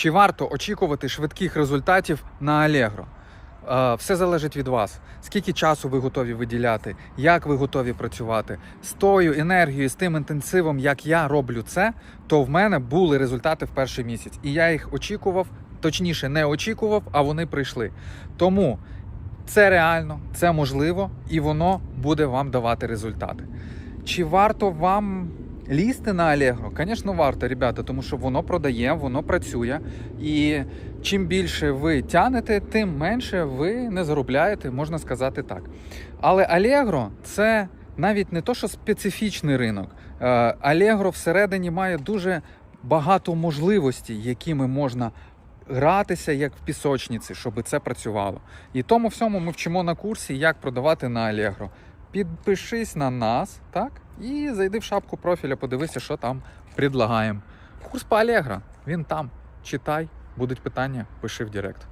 Чи варто очікувати швидких результатів на Allegro? Е, Все залежить від вас. Скільки часу ви готові виділяти, як ви готові працювати з тою енергією, з тим інтенсивом, як я роблю це, то в мене були результати в перший місяць. І я їх очікував, точніше, не очікував, а вони прийшли. Тому це реально, це можливо, і воно буде вам давати результати. Чи варто вам лізти на Allegro? Звісно, варто, ребята, тому що воно продає, воно працює. І чим більше ви тянете, тим менше ви не заробляєте, можна сказати так. Але Allegro – це навіть не то, що специфічний ринок. Е, Allegro всередині має дуже багато можливостей, якими можна гратися як в пісочниці, щоб це працювало. І тому всьому ми вчимо на курсі, як продавати на Allegro. Підпишись на нас, так? І зайди в шапку профіля, подивися, що там предлагаємо. Курс по Allegro, він там. Читай, будуть питання, пиши в Директ.